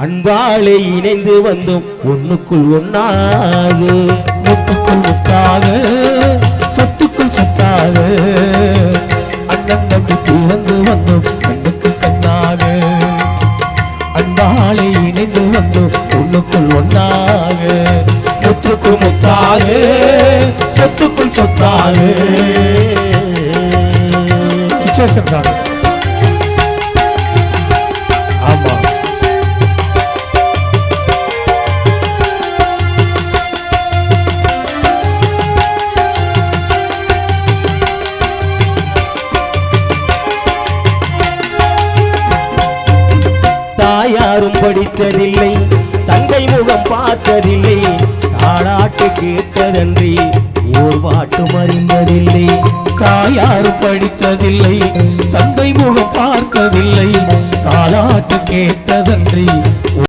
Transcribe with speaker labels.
Speaker 1: அன்பாலே இணைந்து வந்தோம் ஒண்ணுக்குள் ஒன்னாக
Speaker 2: முத்துக்குள் முத்தாக சொத்துக்குள் சொத்தாக அண்ணன் தம்பி பிறந்து வந்தோம் கண்ணுக்கு கண்ணாக. அன்பாலே இணைந்து வந்தோம் ஒண்ணுக்குள் ஒன்னாக முத்துக்குள் முத்தாக சொத்துக்குள் சொத்தாக சுச்சுவேஷன்
Speaker 1: தாயாரும் படித்ததில்லை தங்கை முகம் பார்த்ததில்லை தாளாட்டு கேட்டதன்றி ஓர் பாட்டும் அறிந்ததில்லை.
Speaker 2: தாயாரும் படித்ததில்லை தந்தை முகம் பார்த்ததில்லை தாளாட்டு கேட்டதன்றி